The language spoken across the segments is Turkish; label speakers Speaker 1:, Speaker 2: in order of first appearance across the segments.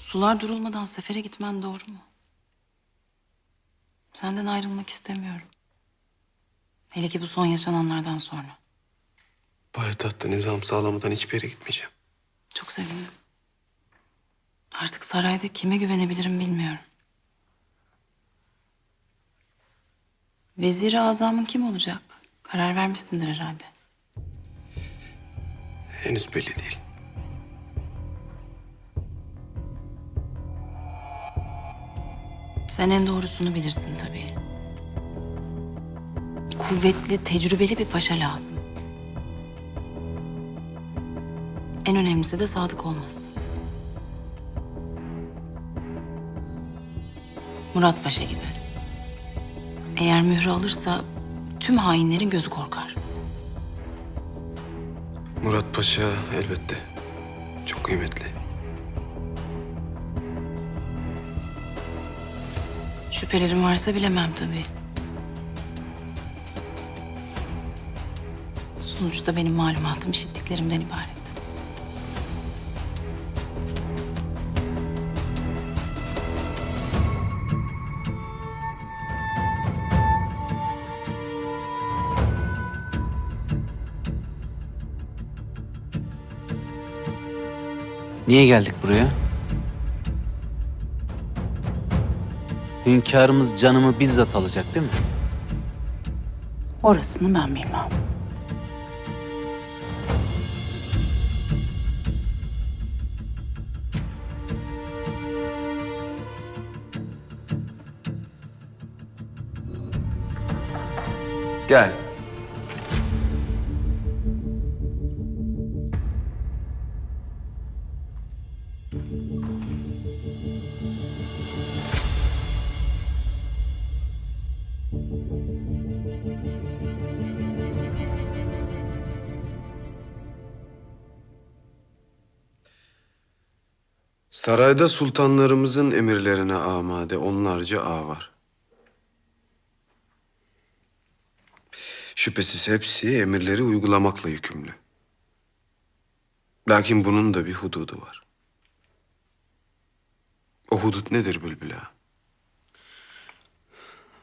Speaker 1: Sular durulmadan sefere gitmen doğru mu? Senden ayrılmak istemiyorum. Hele ki bu son yaşananlardan sonra.
Speaker 2: Payitahtta nizam sağlamadan hiçbir yere gitmeyeceğim.
Speaker 1: Çok sevindim. Artık sarayda kime güvenebilirim bilmiyorum. Vezir-i Azam'ın kim olacak? Karar vermişsindir herhalde.
Speaker 2: Henüz belli değil.
Speaker 1: Sen en doğrusunu bilirsin tabii. Kuvvetli, tecrübeli bir paşa lazım. En önemlisi de sadık olması. Murat Paşa gibi. Eğer mührü alırsa tüm hainlerin gözü korkar.
Speaker 2: Murat Paşa elbette. Çok kıymetli.
Speaker 1: Şüphelerim varsa bilemem tabii. Sonuçta benim malumatım işittiklerimden ibaret.
Speaker 3: Niye geldik buraya? Hünkârımız canımı bizzat alacak değil mi?
Speaker 1: Orasını ben bilmem.
Speaker 2: Gel. Sarayda sultanlarımızın emirlerine amade onlarca ağ var. Şüphesiz hepsi emirleri uygulamakla yükümlü. Lakin bunun da bir hududu var. O hudut nedir Bülbül Ağa?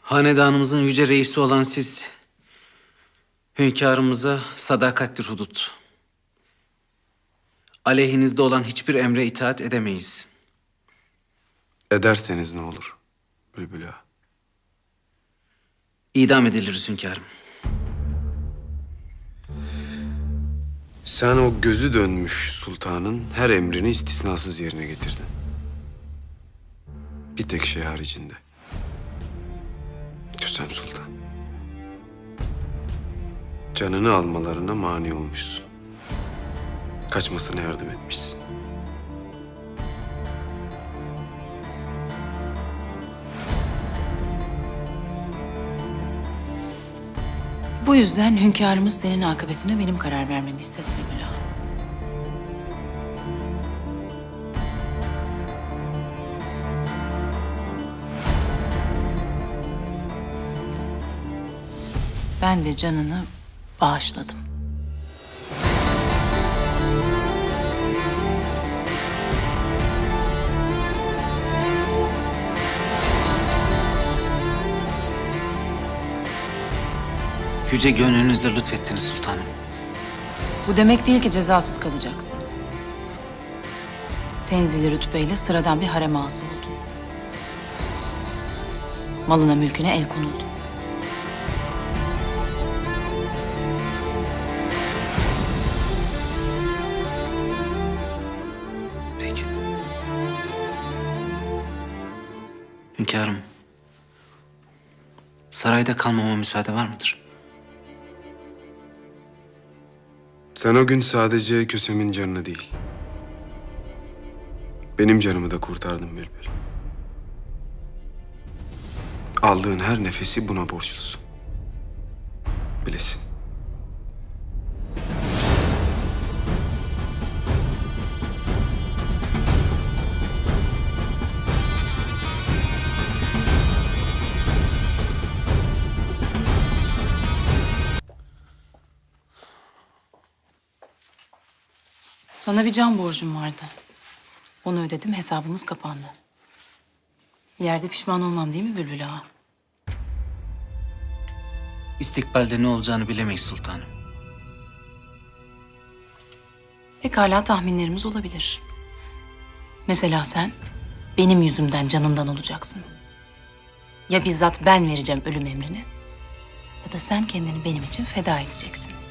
Speaker 3: Hanedanımızın yüce reisi olan siz... ...hünkârımıza sadakattir hudut. Aleyhinizde olan hiçbir emre itaat edemeyiz.
Speaker 2: Ederseniz ne olur Bülbül Ağa?
Speaker 3: İdam ediliriz hünkârım.
Speaker 2: Sen o gözü dönmüş sultanın her emrini istisnasız yerine getirdin. Bir tek şey haricinde. Kösem Sultan. Canını almalarına mani olmuşsun. Kaçmasına yardım etmişsin.
Speaker 1: Bu yüzden hünkârımız senin akıbetine benim karar vermemi istedi Ağa. Ben de canını bağışladım.
Speaker 3: Yüce gönlünüzle lütfettiniz sultanım.
Speaker 1: Bu demek değil ki cezasız kalacaksın. Tenzili rütbeyle sıradan bir harem ağası oldun. Malına mülküne el konuldu.
Speaker 3: Peki. Hünkârım. Sarayda kalmama müsaade var mıdır?
Speaker 2: Sen o gün sadece Kösem'in canını değil, benim canımı da kurtardın Bülbül. Aldığın her nefesi buna borçlusun.
Speaker 1: Sana bir can borcum vardı. Onu ödedim, hesabımız kapandı. İleride pişman olmam değil mi Bülbül Ağa?
Speaker 3: İstikbalde ne olacağını bilemeyiz sultanım.
Speaker 1: Pekala tahminlerimiz olabilir. Mesela sen benim yüzümden canından olacaksın. Ya bizzat ben vereceğim ölüm emrini ya da sen kendini benim için feda edeceksin.